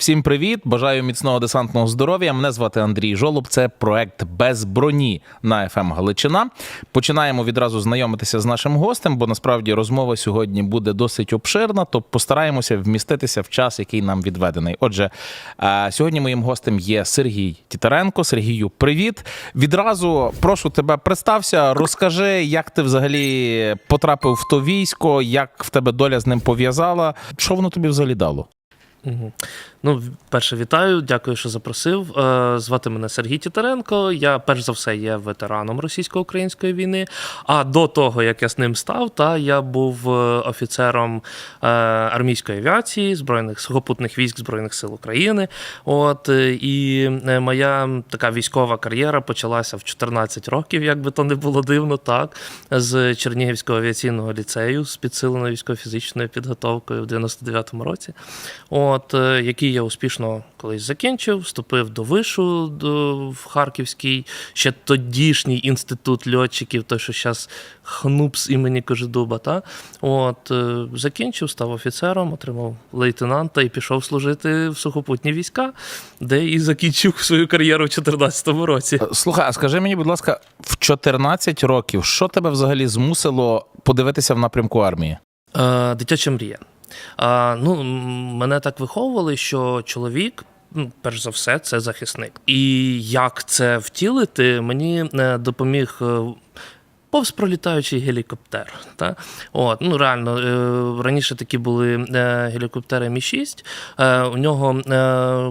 Всім привіт! Бажаю міцного десантного здоров'я. Мене звати Андрій Жолоб. Це проект без броні на ФМ Галичина. Починаємо відразу знайомитися з нашим гостем, бо насправді розмова сьогодні буде досить обширна. То постараємося вміститися в час, який нам відведений. Отже, е, сьогодні моїм гостем є Сергій Тітаренко. Сергію, привіт! Відразу прошу тебе представся, розкажи, як ти взагалі потрапив в то військо, як в тебе доля з ним пов'язала. Що воно тобі взагалі дало? Ну, перше, вітаю, дякую, що запросив. Е, Звати мене Сергій Тітаренко. Я перш за все є ветераном російсько-української війни. А до того, як я з ним став, та я був е, офіцером е, армійської авіації збройних сухопутних військ Збройних сил України. От і моя така військова кар'єра почалася в 14 років, як би то не було дивно, так з Чернігівського авіаційного ліцею з підсиленою військово-фізичною підготовкою в 99-му році. От е, який я успішно колись закінчив, вступив до вишу до, в Харківський, ще тодішній інститут льотчиків, той, що зараз ХНУПС імені Кожедуба. Та? От, е, закінчив, став офіцером, отримав лейтенанта і пішов служити в сухопутні війська, де і закінчив свою кар'єру в 2014 році. Е, Слухай, а скажи мені, будь ласка, в 14 років, що тебе взагалі змусило подивитися в напрямку армії? Е, дитяча мрія. Е, ну, мене так виховували, що чоловік. ну, Перш за все, це захисник. І як це втілити, мені е, допоміг е, повз пролітаючий гелікоптер. Та? От, ну, реально, е, раніше такі були гелікоптери Мі-6. Е, у нього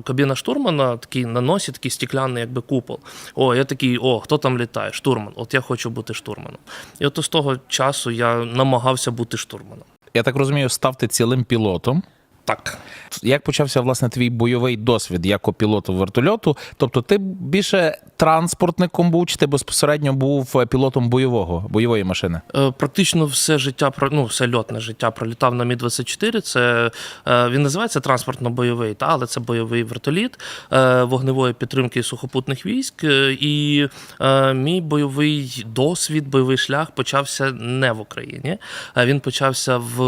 кабіна штурмана такий на носі, такий стікляний, якби купол. О, я такий, о, хто там літає? Штурман. От я хочу бути штурманом. І от з того часу я намагався бути штурманом. Я так розумію, став ти цілим пілотом. Так. Як почався власне твій бойовий досвід як пілоту вертольоту? Тобто, ти більше транспортником був, чи ти безпосередньо був е, пілотом бойового бойової машини? Е, Практично все життя ну, все льотне життя пролітав на Мі 24 Це е, він називається транспортно-бойовий, та але це бойовий вертоліт вогневої підтримки сухопутних військ. І мій бойовий досвід, бойовий шлях почався не в Україні. Він почався в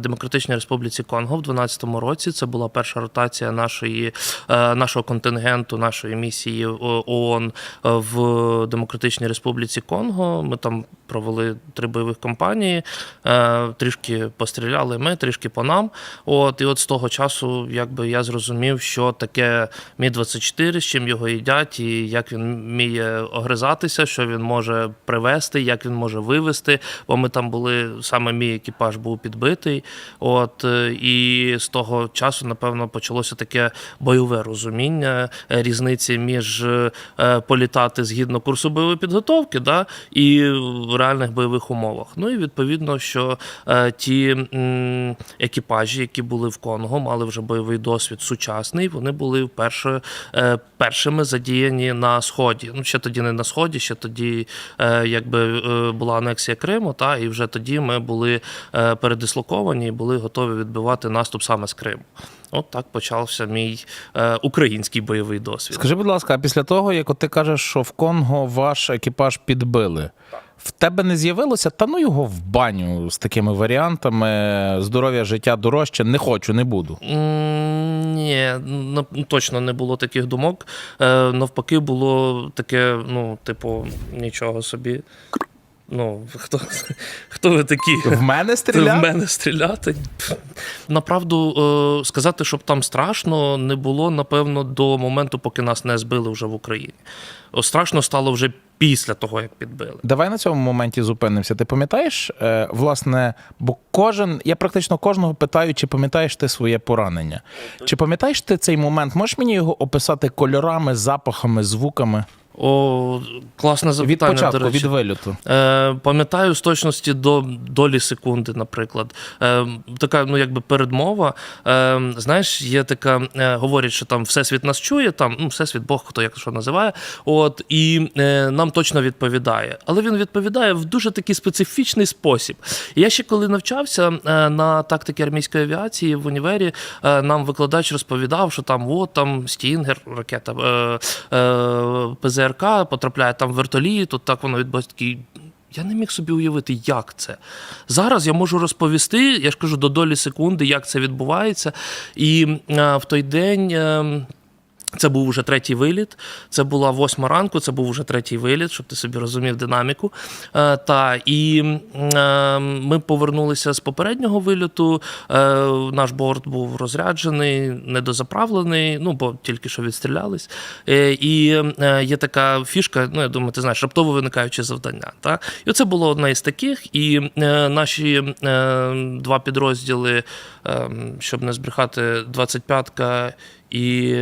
Демократичній Республіці Конго в 12-му році. Це була перша ротація нашої, е, нашого контингенту, нашої місії О- ООН е, в Демократичній Республіці Конго. Ми там провели три бойових кампанії, е, трішки постріляли ми, трішки по нам. От, і от з того часу, якби я зрозумів, що таке Мі-24, з чим його їдять, і як він вміє огризатися, що він може привезти, як він може вивезти. Бо ми там були, саме мій екіпаж був підбитий. От, е, і з того часу, напевно, почалося таке бойове розуміння е, різниці між політати згідно курсу бойової підготовки да, і реальних бойових умовах. Ну і відповідно, що е, ті екіпажі, які були в Конго, мали вже бойовий досвід сучасний, вони були вперше е, першими задіяні на сході. Ну ще тоді не на сході, ще тоді, е, якби була анексія Криму, та і вже тоді ми були передислоковані і були готові відбивати наступ саме з Криму. От так почався мій е, український бойовий досвід. Скажи, будь ласка, а після того, як от ти кажеш, що в Конго ваш екіпаж підбили, в тебе не з'явилося, та ну його в баню з такими варіантами, здоров'я, життя дорожче, не хочу, не буду. Ні, на- точно не було таких думок. Е, Навпаки, було таке, ну, типу, нічого собі. Ну, хто, хто ви такі? В мене Ти стріляв? в мене стріляти. Направду е, сказати, щоб там страшно, не було, напевно, до моменту, поки нас не збили вже в Україні. Страшно стало вже після того, як підбили. Давай на цьому моменті зупинимося. Ти пам'ятаєш, е, власне, бо кожен, я практично кожного питаю, чи пам'ятаєш ти своє поранення? Чи пам'ятаєш ти цей момент? Можеш мені його описати кольорами, запахами, звуками? О, класне Від початку, до речі. від вильоту. Е, пам'ятаю з точності до долі секунди, наприклад. Е, така, ну якби передмова. Е, знаєш, є така, е, говорять, що там всесвіт нас чує, там ну, всесвіт, Бог хто як що називає. От і е, нам точно відповідає. Але він відповідає в дуже такий специфічний спосіб. Я ще коли навчався е, на тактики армійської авіації в універі, е, нам викладач розповідав, що там от там Стінгер, ракета е, е, ПЗРК потрапляє там в вертоліт, от так воно відбувається такий Я не міг собі уявити, як це. Зараз я можу розповісти, я ж кажу, до долі секунди, як це відбувається. І е, в той день. е, це був вже третій виліт. Це була восьма ранку, це був вже третій виліт, щоб ти собі розумів динаміку. Е, та, і е, ми повернулися з попереднього виліту. Е, наш борт був розряджений, недозаправлений, ну бо тільки що відстрілялись. Е, і е, є така фішка, ну я думаю, ти знаєш, раптово виникаючі завдання. Та? І оце було одне із таких. І е, наші е, два підрозділи, е, щоб не збрехати, 25-ка і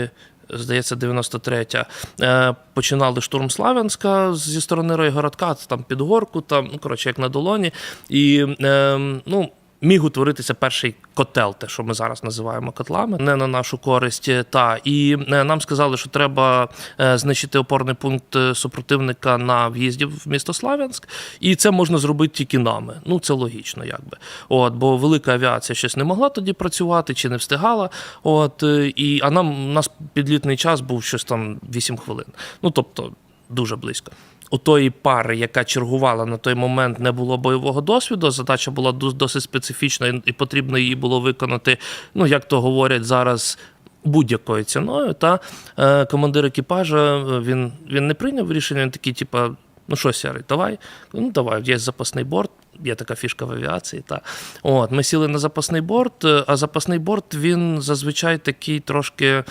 здається, 93-я, е, починали штурм Славянська зі сторони Райгородка, там під горку, там, ну, коротше, як на долоні. І е, ну, міг утворитися перший котел, те, що ми зараз називаємо котлами, не на нашу користь. Та і е, нам сказали, що треба е, знищити опорний пункт е, супротивника на в'їзді в місто Славянськ, і це можна зробити тільки нами. Ну це логічно, якби. От, бо велика авіація щось не могла тоді працювати чи не встигала. От е, і а нам у нас підлітний час був щось там 8 хвилин. Ну тобто дуже близько. У тої пари, яка чергувала на той момент, не було бойового досвіду. Задача була досить специфічна, і- потрібно її було виконати, ну як то говорять зараз. Будь-якою ціною, та е, командир екіпажа е, він, він не прийняв рішення. Він такий, типа, ну що, сярий, давай. Ну давай, є запасний борт, є така фішка в авіації. Та. От, ми сіли на запасний борт, е, а запасний борт він зазвичай такий трошки.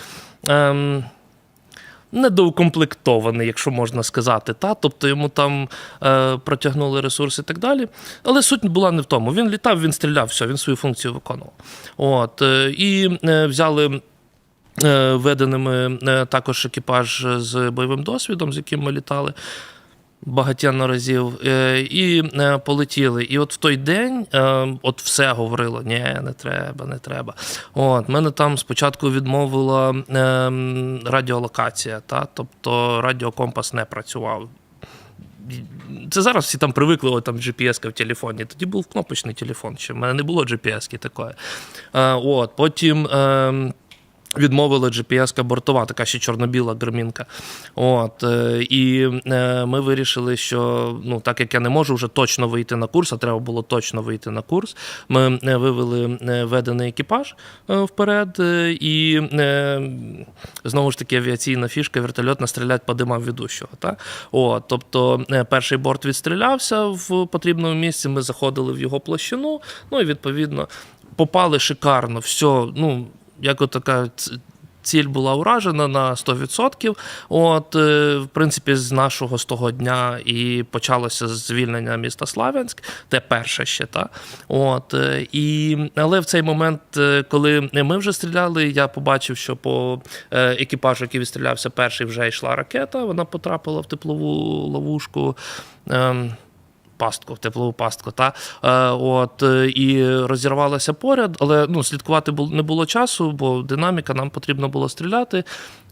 Ем, недоукомплектований, якщо можна сказати. Та? Тобто йому там е, протягнули ресурси і так далі. Але суть була не в тому. Він літав, він стріляв, все, він свою функцію виконував. От, е, і е, взяли. Веденими е, також екіпаж з бойовим досвідом, з яким ми літали багатьно разів, е, і е, полетіли. І от в той день е, от все говорило: ні, не треба, не треба. От, мене там спочатку відмовила радіолокація, та? тобто радіокомпас не працював. Це зараз всі там привикли, о, там GPS в телефоні. Тоді був кнопочний телефон, ще в мене не було GPS такої. От, потім. Е, Відмовила GPS-ка бортова, така ще чорно-біла громінка. От, е, і е, ми вирішили, що ну, так як я не можу вже точно вийти на курс, а треба було точно вийти на курс. Ми е, вивели ведений екіпаж вперед, і знову ж таки авіаційна фішка, вертольотна стрілять по димам ведущого. Та? От, тобто перший борт відстрілявся в потрібному місці, ми заходили в його площину, ну і відповідно попали шикарно, все, ну як така ціль була уражена на 100%. От, е, в принципі, з нашого з того дня і почалося звільнення міста Славянськ, те перше ще та. От, е, і, але в цей момент, е, коли ми вже стріляли, я побачив, що по екіпажу, який відстрілявся перший, вже йшла ракета. Вона потрапила в теплову ловушку. Пастку, в теплову пастку. Та? Е, от, е, і розірвалася поряд, але ну, слідкувати було не було часу, бо динаміка, нам потрібно було стріляти.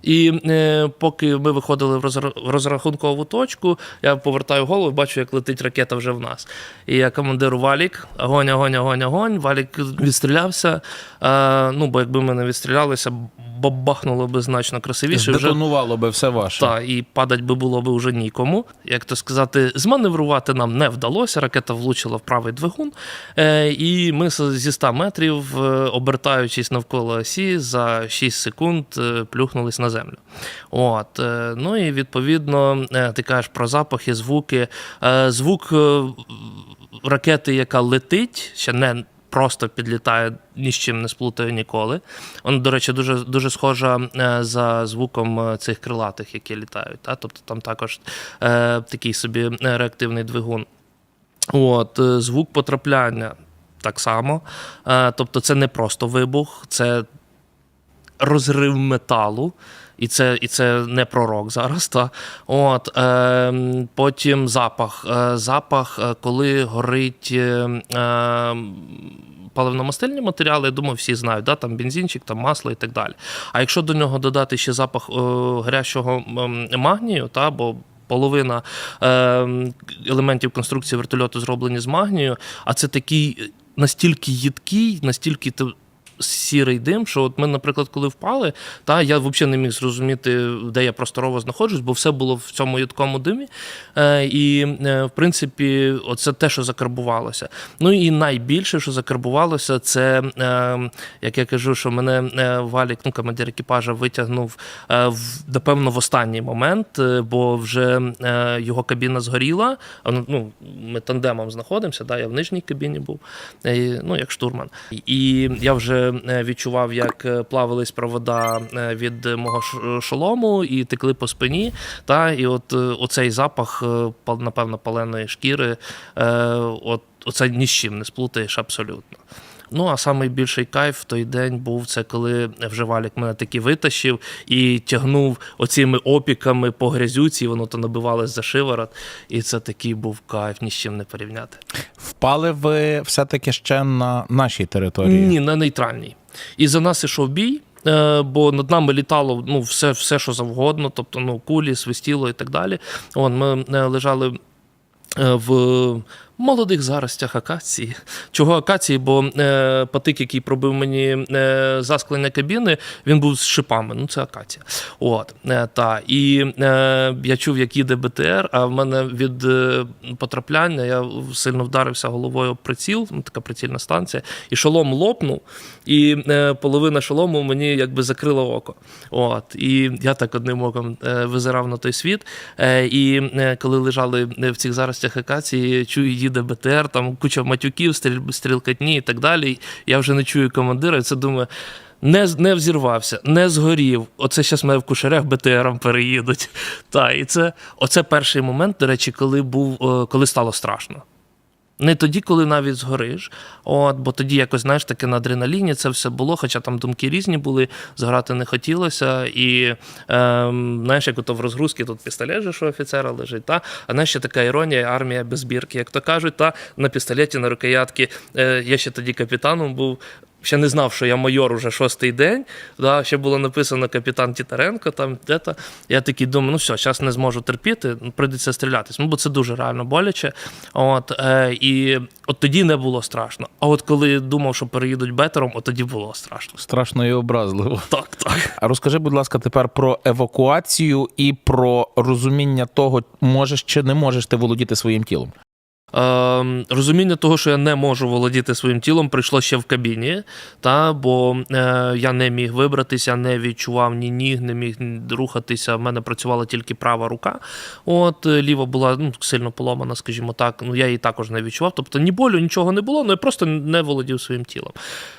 І е, поки ми виходили в розра- в розрахункову точку, я повертаю голову бачу, як летить ракета вже в нас. І я командиру Валік, огонь, огонь, огонь, огонь. Валік відстрілявся. Е, ну, бо якби ми не відстрілялися, бабахнуло би значно красивіше. Вже би все ваше. та, і падать би було би вже нікому. Як то сказати, зманеврувати нам не вдалося. Ракета влучила в правий двигун. Е, і ми зі 100 метрів, е, обертаючись навколо осі, за 6 секунд е, плюхнулись на землю. От, е, ну і відповідно, е, ти кажеш про запахи, звуки. Е, звук ракети, яка летить, ще не. Просто підлітає, ні з чим не сплутаю ніколи. Вона, до речі, дуже, дуже схожа за звуком цих крилатих, які літають. Та? Тобто там також такий собі реактивний двигун. От, звук потрапляння так само. Тобто, це не просто вибух, це розрив металу. І це, і це не пророк зараз. Та? От, е, потім запах. Е, запах, е, коли горить е, е, паливно-мастильні матеріали, я думаю, всі знають, да? там бензинчик, там масло і так далі. А якщо до нього додати ще запах е, гарячого ем, магнію, та? бо половина елементів конструкції вертольоту зроблені з магнію, а це такий настільки їдкий, настільки сірий дим, що от ми, наприклад, коли впали, та я взагалі не міг зрозуміти, де я просторово знаходжусь, бо все було в цьому їдкому димі. Е, і, е, в принципі, оце те, що закарбувалося. Ну і найбільше, що закарбувалося, це, е, як я кажу, що мене е, Валік, ну, командир екіпажа, витягнув, е, в, напевно, в останній момент, е, бо вже е, його кабіна згоріла. Ну, ми тандемом знаходимося, да, я в нижній кабіні був, е, ну, як штурман. І я вже відчував, як е, плавились провода е, від мого шолому і текли по спині. Та, і от е, оцей запах, е, напевно, паленої шкіри, е, от, оце ні з чим не сплутаєш абсолютно. Ну, а найбільший кайф в той день був це, коли вже Валік мене таки витащив і тягнув оціми опіками по грязюці, воно то набивалось за шиворот. І це такий був кайф, ні з чим не порівняти. Впали ви все-таки ще на нашій території? Ні, на нейтральній. І за нас ішов бій. е, Бо над нами літало ну, все, все, що завгодно, тобто ну, кулі, свистіло і так далі. Вон, ми е, лежали е, в молодих заростях акації. Чого акації? Бо е, патик, який пробив мені е, засклення кабіни, він був з шипами. Ну, це акація. От, е, та. І е, я чув, як їде БТР, а в мене від е, потрапляння я сильно вдарився головою об приціл, ну, така прицільна станція, і шолом лопнув, і е, половина шолому мені якби закрила око. От, і я так одним оком е, визирав на той світ. Е, і е, коли лежали в цих заростях акації, чую, їде БТР, там куча матюків, стрілкатні і так далі. Я вже не чую командира, і це думаю. Не, не взірвався, не згорів. Оце зараз мене в кушарях БТРом переїдуть. Та, і це оце перший момент, до речі, коли був, е, коли стало страшно. Не тоді, коли навіть згориш, от, бо тоді якось, знаєш, таке на адреналіні це все було, хоча там думки різні були, зграти не хотілося. І ем, знаєш, як ото в розгрузці тут пістолет же, офіцера лежить, та? а знаєш, ще така іронія, армія без бірки, як то кажуть, та на пістолеті на рукоятки. Е, я ще тоді капітаном був. Ще не знав, що я майор уже шостий день. Да, ще було написано капітан Тітаренко. Там де-то. Я такий думаю, ну все, зараз не зможу терпіти, ну, прийдеться стрілятись. Ну, бо це дуже реально боляче. От, е, і от тоді не було страшно. А от коли думав, що переїдуть бетером, от тоді було страшно. Страшно і образливо. Так, так. А розкажи, будь ласка, тепер про евакуацію і про розуміння того, можеш чи не можеш ти володіти своїм тілом. Е, розуміння того, що я не можу володіти своїм тілом, прийшло ще в кабіні, та, бо е, я не міг вибратися, не відчував ні ніг, не міг рухатися. В мене працювала тільки права рука. От е, ліва була ну, сильно поломана, скажімо так. Ну, я її також не відчував. Тобто ні болю, нічого не було, ну я просто не володів своїм тілом.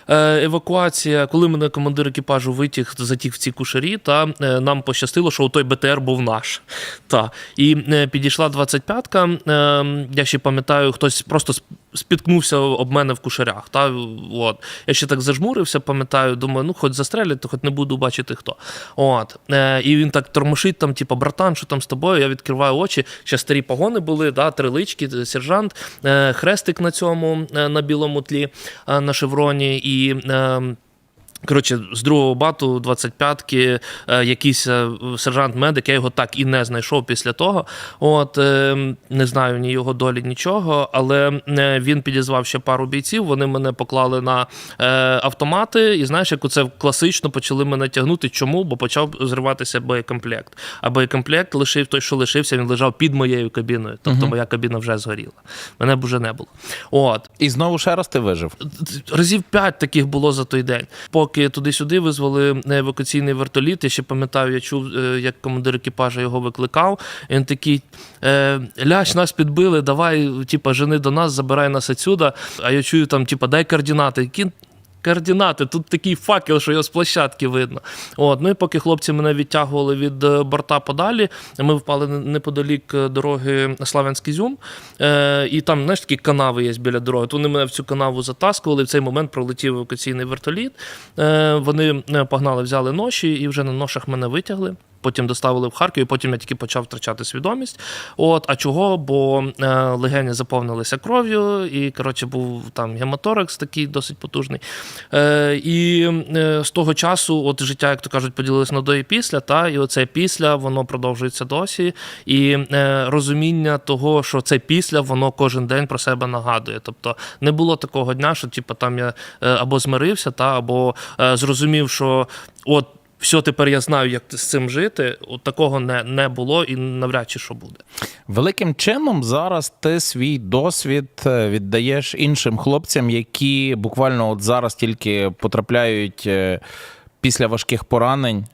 Е, евакуація, коли мене командир екіпажу витяг, затіг в ці кушарі, та е, нам пощастило, що той БТР був наш. Та. І е, підійшла 25-ка. Е, я ще пам'ятаю, хтось просто спіткнувся об мене в кушарях. Та, от. Я ще так зажмурився, пам'ятаю, думаю, ну хоч застрелять, то хоч не буду бачити хто. От. Е, і він так тормошить, там, типу, братан, що там з тобою? Я відкриваю очі. Ще старі погони були, да, три лички, сержант, е, хрестик на цьому, е, на білому тлі, е, на шевроні. І е, Коротше, з другого бату 25-ки е, якийсь е, сержант-медик, я його так і не знайшов після того. От е, не знаю ні його долі, нічого, але він підізвав ще пару бійців. Вони мене поклали на автомати, і знаєш, як оце класично почали мене тягнути. Чому? Бо почав зриватися боєкомплект. А боєкомплект лишив той, що лишився, він лежав під моєю кабіною. Тобто моя кабіна вже згоріла. Мене б уже не було. От І знову ще раз ти вижив. разів п'ять таких було за той день. Поки туди-сюди визвали на евакуаційний вертоліт. Я ще пам'ятаю, я чув, е, як командир екіпажа його викликав. Він такий: е, ляш, нас підбили, давай, типа, жени до нас, забирай нас відсюди. А я чую там, типа, дай координати. Координати, тут такий факел, що його з площадки видно. От, ну і поки хлопці мене відтягували від е, борта подалі, ми впали неподалік е, дороги Славянський Зюм. Е, і там, знаєш, такі канави є біля дороги. То вони мене в цю канаву затаскували. В цей момент пролетів евакуаційний вертоліт. Е, вони е, погнали, взяли ноші і вже на ношах мене витягли. Потім доставили в Харків, і потім я тільки почав втрачати свідомість. От, а чого? Бо е, легені заповнилися кров'ю, і коротше був там гематорекс такий досить потужний. Е, і е, з того часу, от життя, як то кажуть, поділилось на до і після, та і оце після воно продовжується досі. І е, розуміння того, що це після, воно кожен день про себе нагадує. Тобто не було такого дня, що типу, там я або змирився, та або зрозумів, що от. Все, тепер я знаю, як з цим жити. От такого не, не було і навряд чи що буде. Великим чином зараз ти свій досвід е, віддаєш іншим хлопцям, які буквально от зараз тільки потрапляють е, після важких поранень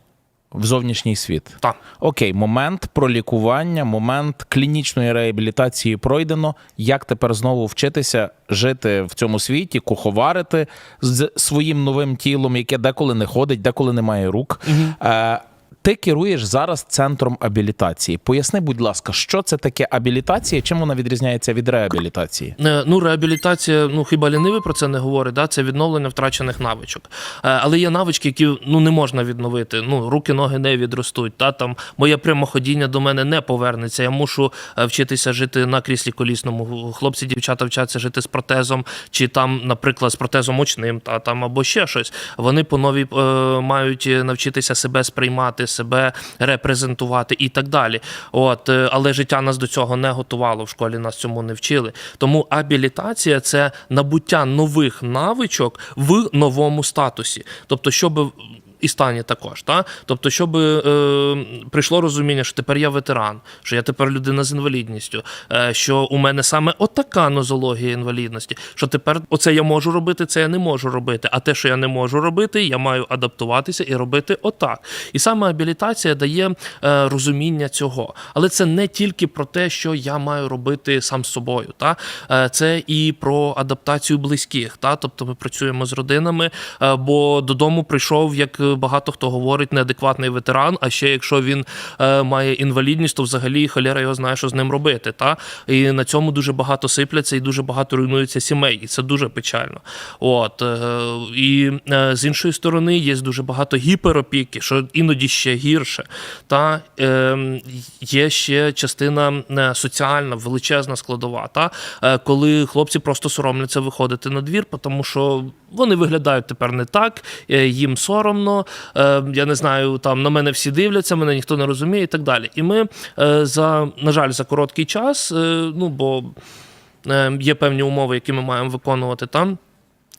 в зовнішній світ. Так. Окей, момент пролікування, момент клінічної реабілітації пройдено. Як тепер знову вчитися жити в цьому світі, куховарити з своїм новим тілом, яке деколи не ходить, деколи не має рук. Е, ти керуєш зараз центром абілітації. Поясни, будь ласка, що це таке абілітація? Чим вона відрізняється від реабілітації? Е, Ну, реабілітація, ну хіба лінивий про це не говорить, да? це відновлення втрачених навичок. Е, Але є навички, які ну, не можна відновити. Ну, руки, ноги не відростуть. Та? Там, моє прямоходіння до мене не повернеться. Я мушу е, вчитися жити на кріслі колісному. Хлопці, дівчата вчаться жити з протезом, чи там, наприклад, з протезом очним, та там або ще щось. Вони по новій е, мають навчитися себе сприймати, себе репрезентувати і так далі. От, е, але життя нас до цього не готувало. В школі нас цьому не вчили. Тому абілітація це набуття нових навичок в новому статусі. Тобто, щоб і стані також, та? тобто, щоб е, прийшло розуміння, що тепер я ветеран, що я тепер людина з інвалідністю, е, що у мене саме отака нозологія інвалідності, що тепер оце я можу робити, це я не можу робити. А те, що я не можу робити, я маю адаптуватися і робити отак. І саме абілітація дає е, розуміння цього. Але це не тільки про те, що я маю робити сам з собою. Та? Е, це і про адаптацію близьких. Та? Тобто ми працюємо з родинами, е, бо додому прийшов, як багато хто говорить, неадекватний ветеран. А ще якщо він е, має інвалідність, то взагалі холера його знає, що з ним робити. Та? І на цьому дуже багато сипляться і дуже багато руйнується сімей. І це дуже печально. От, е, і е, з іншої сторони є дуже багато гіперопіки, що іноді ще гірше. Та е, є ще частина соціальна, величезна складова. Та? Коли хлопці просто соромляться виходити на двір, тому що вони виглядають тепер не так, їм соромно. Е, Я не знаю, там на мене всі дивляться, мене ніхто не розуміє і так далі. І ми е, за, на жаль, за короткий час, е, ну бо є певні умови, які ми маємо виконувати там.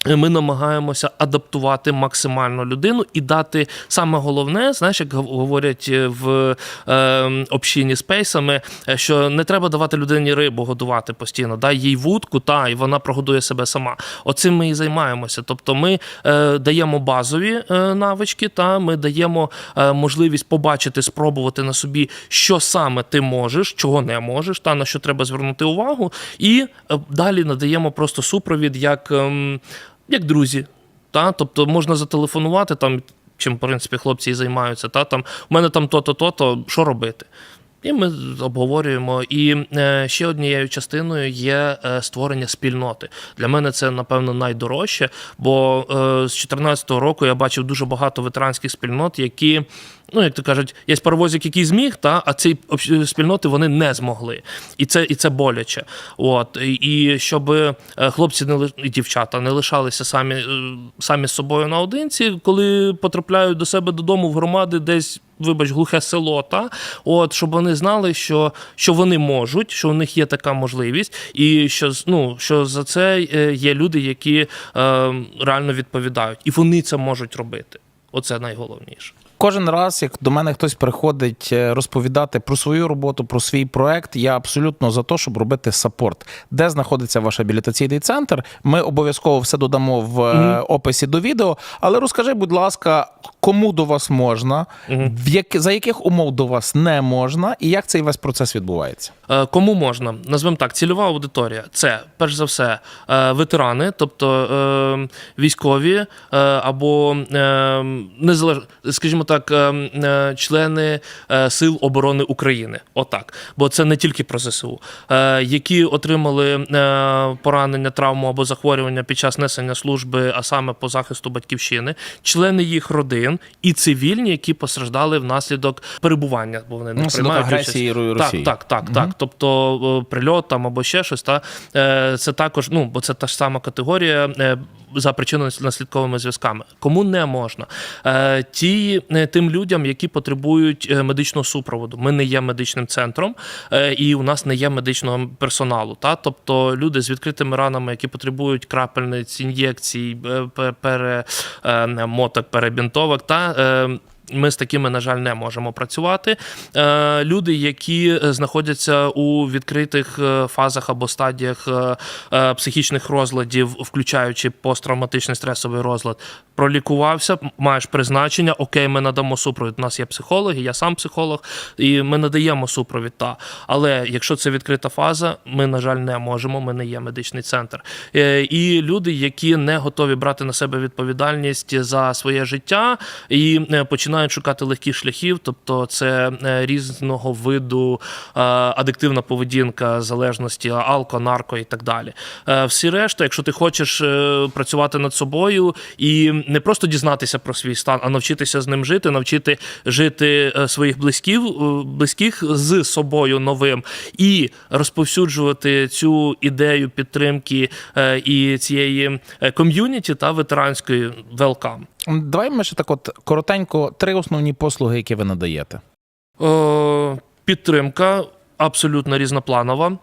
Ми намагаємося адаптувати максимально людину і дати саме головне, знаєш, як говорять в е, общині з пейсами, е, що не треба давати людині рибу годувати постійно. Дай їй вудку, та і вона прогодує себе сама. Оцим ми і займаємося. Тобто, ми е, даємо базові е, навички, та ми даємо е, можливість побачити, спробувати на собі, що саме ти можеш, чого не можеш, та на що треба звернути увагу, і е, далі надаємо просто супровід як. ем, як друзі. Та? Тобто можна зателефонувати там, чим, в принципі, хлопці і займаються. Та? Там, у мене там то-то, то-то, що робити? І ми обговорюємо. І е, ще однією частиною є е, створення спільноти. Для мене це, напевно, найдорожче, бо е, з 2014 року я бачив дуже багато ветеранських спільнот, які. Ну, як то кажуть, є паровозик, який зміг, та, а общ- спільноти вони не змогли. І це, і це боляче. От. І, щоб е, хлопці не і дівчата не лишалися самі, е, самі з собою наодинці, коли потрапляють до себе додому в громади десь. Вибач, глухе село, та от щоб вони знали, що, що вони можуть, що у них є така можливість, і що ну, що за це е, є люди, які е, реально відповідають, і вони це можуть робити. Оце найголовніше. Кожен раз, як до мене хтось приходить е, розповідати про свою роботу, про свій проект, я абсолютно за те, щоб робити сапорт. Де знаходиться ваш абілітаційний центр? Ми обов'язково все додамо в е, описі до відео. Але розкажи, будь ласка, кому до вас можна, в як, за яких умов до вас не можна, і як цей весь процес відбувається? Е, Кому можна? Назвемо так, цільова аудиторія це перш за все е, ветерани, тобто е, військові е, або е, незалеж... скажімо так, ем, е, члени е, Сил оборони України. Отак. Бо це не тільки про ЗСУ, е, які отримали е, поранення, травму або захворювання під час несення служби, а саме по захисту батьківщини, члени їх родин і цивільні, які постраждали внаслідок перебування, бо вони не приймають агресії Росії. Так, так, так, так. Тобто е, прильот там або ще щось, та е, це також, ну бо це та ж сама категорія. За причинно-наслідковими зв'язками. Кому не можна? Е, ті, е, тим людям, які потребують е, медичного супроводу. Ми не є медичним центром, і у нас не є медичного персоналу. Та? Тобто люди з відкритими ранами, які потребують крапельниць, ін'єкцій, моток, перебінтовок. Та? Ми з такими, на жаль, не можемо працювати. Е, люди, які е, знаходяться у відкритих е, фазах або стадіях психічних розладів, включаючи посттравматичний стресовий розлад, пролікувався, маєш призначення. Окей, ми надамо супровід. У нас є психологи, я сам психолог, і ми надаємо супровід. Та але якщо це відкрита фаза, ми на жаль не можемо. Ми не є медичний центр. Е, І люди, які не готові брати на себе відповідальність за своє життя і е, починають шукати легких шляхів, тобто це е, різного виду адиктивна поведінка, залежності, алко, нарко і так далі. Всі решта, якщо ти хочеш працювати над собою і не просто дізнатися про свій стан, а навчитися з ним жити, навчити жити е, своїх близьків, е, близьких з собою новим і розповсюджувати цю ідею підтримки е, і цієї ком'юніті та ветеранської welcome. Давай ми ще так, от коротенько, три основні послуги, які ви надаєте. Підтримка абсолютно різнопланова.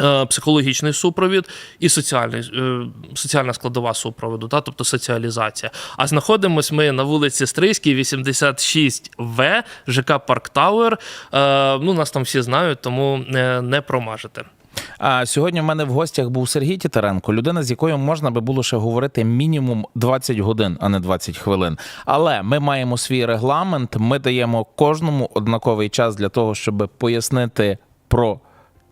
Е, Психологічний супровід і соціальний, е, соціальна складова супроводу, та, тобто соціалізація. А знаходимось ми на вулиці Стрийській, 86В, ЖК Парк Тауер. Е, Ну, нас там всі знають, тому не промажете. А сьогодні в мене в гостях був Сергій Тітаренко, людина, з якою можна би було ще говорити мінімум 20 годин, а не 20 хвилин. Але ми маємо свій регламент. Ми даємо кожному однаковий час для того, щоб пояснити про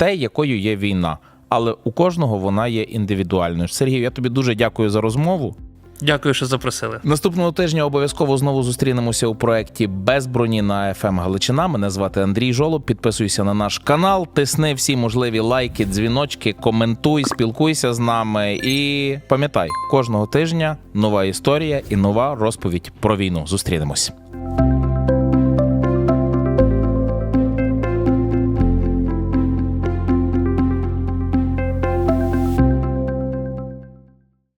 те, якою є війна. Але у кожного вона є індивідуальною. Сергій, я тобі дуже дякую за розмову. Дякую, що запросили. Наступного тижня обов'язково знову зустрінемося у проєкті Без броні на FM Галичина. Мене звати Андрій Жолоб. Підписуйся на наш канал, тисни всі можливі лайки, дзвіночки, коментуй, спілкуйся з нами. І пам'ятай, кожного тижня нова історія і нова розповідь про війну. Зустрінемось.